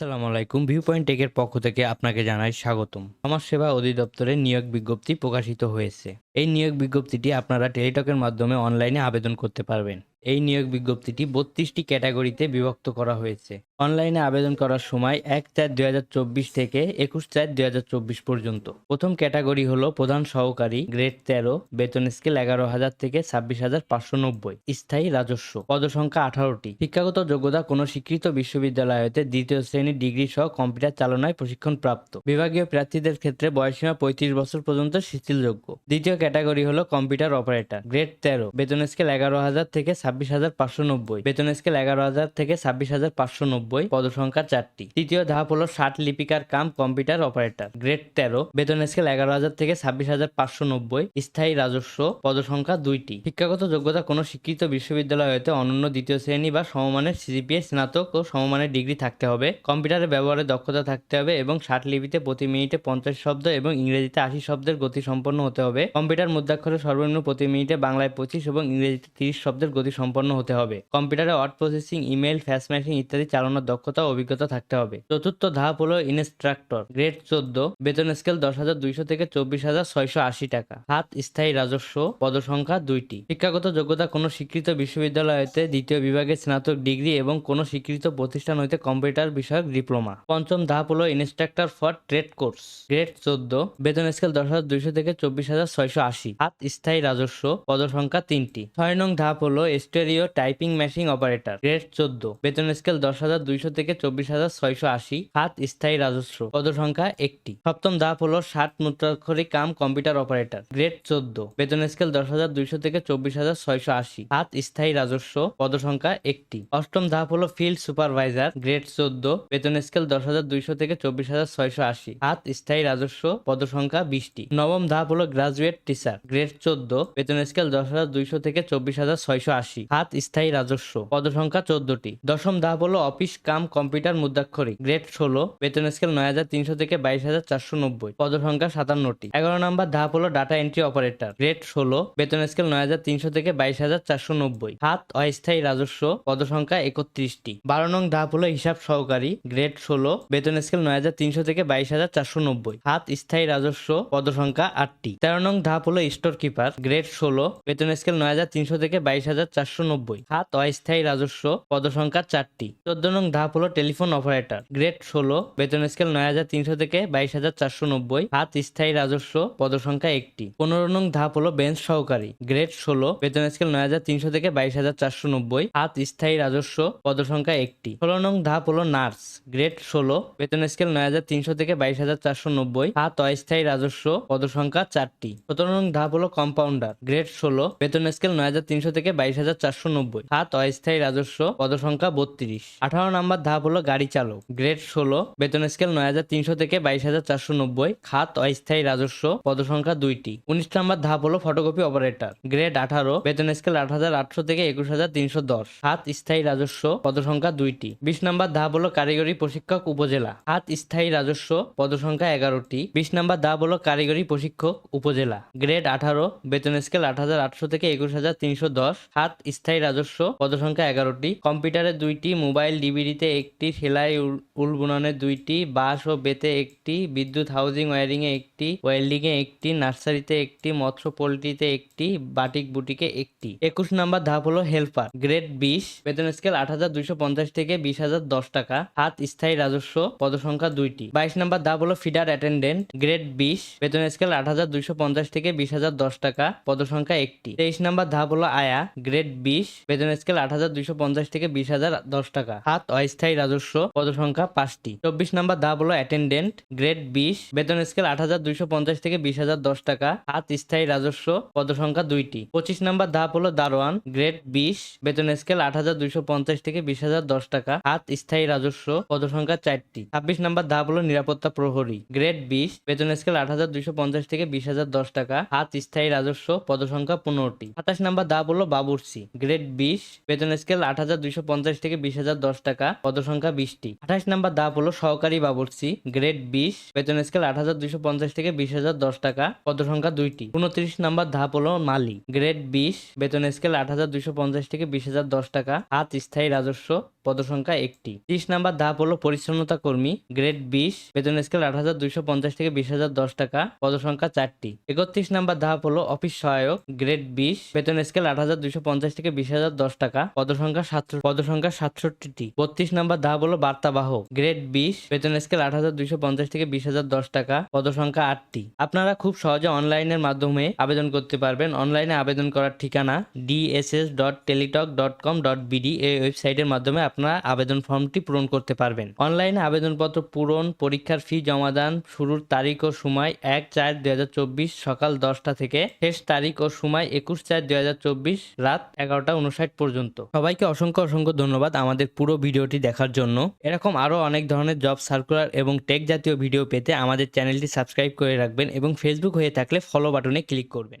আসসালামু আলাইকুম। View point টেকের পক্ষ থেকে আপনাকে জানাই স্বাগতম। সমাজ সেবা অধিদপ্তরের নিয়োগ বিজ্ঞপ্তি প্রকাশিত হয়েছে। এই নিয়োগ বিজ্ঞপ্তিটি আপনারা টেলিটকের মাধ্যমে অনলাইনে আবেদন করতে পারবেন। এই নিয়োগ বিজ্ঞপ্তিটি বত্রিশটি ক্যাটাগরিতে বিভক্ত করা হয়েছে। অনলাইনে আবেদন করার সময় এক চার দুই থেকে একুশ চার দুই পর্যন্ত। প্রথম ক্যাটাগরি হলো প্রধান সহকারী, গ্রেড তেরো, বেতন স্কেল এগারো হাজার থেকে ছাব্বিশ হাজার পাঁচশো নব্বই। স্থায়ী রাজস্ব। পদসংখ্যা আঠারোটি। শিক্ষাগত যোগ্যতা কোনো স্বীকৃত বিশ্ববিদ্যালয় হতে দ্বিতীয় শ্রেণির ডিগ্রি সহ কম্পিউটার চালনায় প্রশিক্ষণ প্রাপ্ত। বিভাগীয় প্রার্থীদের ক্ষেত্রে বয়সীমা পঁয়ত্রিশ বছর পর্যন্ত শিথিলযোগ্য। দ্বিতীয় ক্যাটাগরি হলো কম্পিউটার অপারেটর, গ্রেড তেরো, বেতন স্কেল এগারো হাজার থেকে ছাব্বিশ হাজার পাঁচশো নব্বই। বেতন স্কেল এগারো হাজার থেকে ছাব্বিশ হাজার পাঁচশো নব্বই, পদসংখ্যা চারটি। তৃতীয় ধাপ হলো ষাট লিপিকার কাম, কম্পিউটার অপারেটর। গ্রেড তেরো, বেতন স্কেল এগারো হাজার থেকে ছাব্বিশ হাজার পাঁচশো নব্বই, স্থায়ী রাজস্ব, পদসংখ্যা দুইটি। শিক্ষাগত যোগ্যতা কোনো স্বীকৃত বিশ্ববিদ্যালয় হতে অনন্য দ্বিতীয় শ্রেণি বা সমমানের সিজিপিএ স্নাতক ও সমমানের ডিগ্রি থাকতে হবে। কম্পিউটারের ব্যবহারে দক্ষতা থাকতে হবে এবং ষাট লিপিতে প্রতি মিনিটে পঞ্চাশ শব্দ এবং ইংরেজিতে আশি শব্দের গতি সম্পন্ন হতে হবে। কম্পিউটার মুদ্রাক্ষরে সর্বনিম্ন প্রতি মিনিটে বাংলায় পঁচিশ এবং ইংরেজিতে তিরিশ শব্দের গতি সম্পন্ন হতে হবে। কম্পিউটারে word processing email fax machine ইত্যাদি চালানোর দক্ষতা অভিজ্ঞতা থাকতে হবে। চতুর্থ ধাপ হলো ইনস্ট্রাক্টর। গ্রেড চোদ্দ, বেতন স্কেল দশ হাজার দুইশো থেকে চব্বিশ হাজার ছয়শো আশি টাকা। হাত স্থায়ী রাজস্ব, পদসংখ্যা দুইটি। শিক্ষাগত যোগ্যতা কোনো স্বীকৃত বিশ্ববিদ্যালয় হতে দ্বিতীয় বিভাগে স্নাতক ডিগ্রি এবং কোনো স্বীকৃত প্রতিষ্ঠান হইতে কম্পিউটার বিষয়ক ডিপ্লোমা। পঞ্চম ধাপ হলো instructor for trade course. Grade চোদ্দ, বেতন স্কেল দশ হাজার দুইশো থেকে চব্বিশ হাজার ছয়শো আশি। হাত স্থায়ী রাজস্ব, পদসংখ্যা তিনটি। ছয় নং ধাপ হলো stereo typing machine operator, grade চোদ্দ। বেতন স্কেল দশ হাজার দুইশো থেকে চব্বিশ হাজার ছয়শো আশি। হাত স্থায়ী রাজস্ব, পদসংখ্যা একটি। সপ্তম ধাপ হলো ষাট মুদ্রাক্ষরিক কাম কম্পিউটার অপারেটর, গ্রেড চোদ্দ। বেতন স্কেল দশ হাজার দুইশো থেকে চব্বিশ হাজার ছয়শো আশি। হাত স্থায়ী রাজস্ব, পদসংখ্যা একটি। অষ্টম ধাপ হলো ফিল্ড সুপারভাইজার, গ্রেড চোদ্দ। বেতন স্কেল দশ হাজার দুইশো থেকে চব্বিশ হাজার ছয়শো আশি। হাত স্থায়ী রাজস্ব, পদসংখ্যা বিশটি। নবম ধাপ হলো গ্রাজুয়েট টিচার, গ্রেড চোদ্দ। বেতন স্কেল দশ হাজার দুইশো থেকে চব্বিশ হাজার ছয়শো আশি। হাত স্থায়ী রাজস্ব। পদসংখ্যা চোদ্দটি। দশম ধাপ হলো অফিস, কাম, কম্পিউটার, মুদ্রাক্ষরিক। গ্রেড ষোলো। বেতন স্কেল নয় হাজার তিনশো থেকে বাইশ হাজার চারশো নব্বই। পদসংখ্যা সাতান্নটি। এগারো নম্বর ধাপ হলো ডাটা এন্ট্রি অপারেটর গ্রেড ষোলো। বেতন স্কেল নয় হাজার তিনশো থেকে বাইশ হাজার চারশো নব্বই। হাত অস্থায়ী রাজস্ব। পদসংখ্যা একত্রিশটি। বারো নং ধাপ হলো হিসাব সহকারী। গ্রেড ষোলো। বেতন স্কেল নয় হাজার তিনশো থেকে বাইশ হাজার চারশো নব্বই। হাত স্থায়ী রাজস্ব। পদসংখ্যা আটটি। তেরো নং ধাপ হলো স্টোর কিপার গ্রেড ষোলো। বেতন স্কেল নয় হাজার তিনশো থেকে বাইশ হাজার চারশো নব্বই। হাত অস্থায়ী রাজস্ব, পদসংখ্যা চারটি। চোদ্দ নং ধাপ হলো টেলিফোন অপারেটর। গ্রেড ষোলো, বেতন স্কেল নয় হাজার তিনশো থেকে বাইশ হাজার চারশো নব্বই। হাত স্থায়ী রাজস্ব, পদসংখ্যা একটি। পনেরো নং ধাপ হলো বেঞ্চ সহকারী। গ্রেড ষোলো, বেতন স্কেল নয় হাজার তিনশো থেকে বাইশ হাজার চারশো নব্বই। হাত স্থায়ী রাজস্ব, পদসংখ্যা একটি। ষোলো নং ধাপ হলো নার্স। গ্রেড ষোলো, বেতন স্কেল নয় হাজার তিনশো থেকে বাইশ হাজার চারশো নব্বই। হাত অস্থায়ী রাজস্ব, পদসংখ্যা চারটি। সতেরো নং ধাপ হলো কম্পাউন্ডার। গ্রেড ষোলো, বেতন স্কেল নয় হাজার তিনশো থেকে বাইশ হাজার চারশো নব্বই। হাত অস্থায়ী রাজস্ব, পদসংখ্যা বত্রিশ। আঠারো নম্বর ধাপ হলো গাড়ি চালক। গ্রেড ষোলো, বেতন স্কেল নয় হাজার তিনশো থেকে বাইশ হাজার চারশো নব্বই। খাত অস্থায়ী রাজস্ব, পদসংখ্যা দুইটি। উনিশ নম্বর ধাপ হলো ফটোকপি অপারেটর। গ্রেড আঠারো, বেতন স্কেল আট হাজার আটশো থেকে একুশ হাজার তিনশো দশ। হাত স্থায়ী রাজস্ব, পদসংখ্যা দুইটি। বিশ নম্বর ধাপ হলো কারিগরি প্রশিক্ষক উপজেলা। হাত স্থায়ী রাজস্ব, পদসংখ্যা এগারোটি। বিশ নম্বর ধাপ হলো কারিগরি প্রশিক্ষক উপজেলা। গ্রেড আঠারো, বেতন স্কেল আট হাজার আটশো থেকে একুশ হাজার তিনশো দশ। হাত স্থায়ী রাজস্ব পদসংখ্যা এগারোটি। কম্পিউটারে দুইটি, মোবাইল ডিবিডিতে একটি, সেলাই উল- বুননে দুইটি, বাঁশ ও বেতে একটি, বিদ্যুৎ হাউজিং ওয়ারিং এ একটি ওয়েল্ডিং এ একটি, নার্সারিতে একটি, মৎস্য পোলট্রিতে একটি, বাটিক বুটিকে একটি। একুশ নাম্বার ধাপ হলো হেল্পার। গ্রেড বিশ, বেতন স্কেল আট হাজার দুইশো পঞ্চাশ থেকে বিশ হাজার দশ টাকা। হাত স্থায়ী রাজস্ব পদসংখ্যা দুইটি। বাইশ নাম্বার ধাপ হলো ফিডার অ্যাটেন্ডেন্ট। গ্রেড বিশ, বেতন স্কেল আট হাজার দুইশো পঞ্চাশ থেকে বিশ হাজার দশ টাকা, পদসংখ্যা একটি। তেইশ নাম্বার ধাপ হলো আয়া। গ্রেড বিশ বেতন স্কেল আট হাজার দুইশো পঞ্চাশ থেকে বিশ হাজার দশ টাকা। হাত অস্থায়ী রাজস্ব, পদসংখ্যা পাঁচটি। চব্বিশ নাম্বার ধাপ হলো অ্যাটেন্ডেন্ট গ্রেড বিশ বেতন স্কেল আট হাজার দুইশো পঞ্চাশ থেকে বিশ হাজার দশ টাকা। হাত স্থায়ী রাজস্ব, পদসংখ্যা দুইটি। পঁচিশ নাম্বার ধাপ হলো দারোয়ান গ্রেড বিশ বেতন স্কেল আট হাজার দুইশো পঞ্চাশ থেকে বিশ হাজার দশ টাকা। হাত স্থায়ী রাজস্ব, পদসংখ্যা চারটি। ছাব্বিশ নাম্বার ধাপ হলো নিরাপত্তা প্রহরী গ্রেড বিশ বেতন স্কেল আট হাজার দুইশো পঞ্চাশ থেকে বিশ হাজার দশ টাকা। হাত স্থায়ী রাজস্ব, পদসংখ্যা পনেরোটি। সাতাশ নাম্বার ধাপ হলো বাবুর্চি গ্রেড বিশ, বেতন স্কেল আট হাজার দুইশো পঞ্চাশ থেকে বিশ হাজার দশ টাকা, পদসংখ্যা বিশটি। আঠাশ নাম্বার ধাপ হলো সহকারী বাবুর্চি। গ্রেড বিশ, বেতন স্কেল আট হাজার দুইশো পঞ্চাশ থেকে বিশ হাজার দশ টাকা, পদসংখ্যা দুইটি। উনত্রিশ নাম্বার ধাপ হলো মালি গ্রেড বিশ, বেতন স্কেল আট হাজার দুইশো পঞ্চাশ থেকে বিশ হাজার দশ টাকা, হাত স্থায়ী রাজস্ব। পদসংখ্যা একটি। ত্রিশ নাম্বার ধাপ হলো পরিচ্ছন্নতা কর্মী, গ্রেড বিশ, বেতন স্কেল আট হাজার দুইশো পঞ্চাশ থেকে বিশ হাজার দশ টাকা, পদসংখ্যা চারটি। একত্রিশ নাম্বার ধাপ হলো অফিস সহায়ক, গ্রেড বিশ, বেতন স্কেল আট হাজার দুইশো পঞ্চাশ থেকে বিশ হাজার দশ টাকা, পদসংখ্যা সাতশো, পদসংখ্যা সাতষট্টিটি। বত্রিশ নাম্বার ধাপ হলো বার্তাবাহক, গ্রেড বিশ, বেতন স্কেল আট হাজার দুইশো পঞ্চাশ থেকে বিশ হাজার দশ টাকা, পদসংখ্যা আটটি। আপনারা খুব সহজে অনলাইনের মাধ্যমে আবেদন করতে পারবেন। অনলাইনে আবেদন করার ঠিকানা DSS dot Teletalk dot com dot BD এই ওয়েবসাইটের মাধ্যমে আপনারা আবেদন ফর্মটি পূরণ করতে পারবেন। অনলাইনে আবেদনপত্র পূরণ, পরীক্ষার ফি জমা দান, শুরুর তারিখ ও সময় এক চার দুই সকাল দশটা থেকে শেষ তারিখ ও সময় একুশ চার দুই রাত এগারোটা উনষাট পর্যন্ত। সবাইকে অসংখ্য অসংখ্য ধন্যবাদ আমাদের পুরো ভিডিওটি দেখার জন্য। এরকম আরও অনেক ধরনের জব সার্কুলার এবং টেক জাতীয় ভিডিও পেতে আমাদের চ্যানেলটি সাবস্ক্রাইব করে রাখবেন এবং ফেসবুক হয়ে থাকলে ফলো বাটনে ক্লিক করবেন।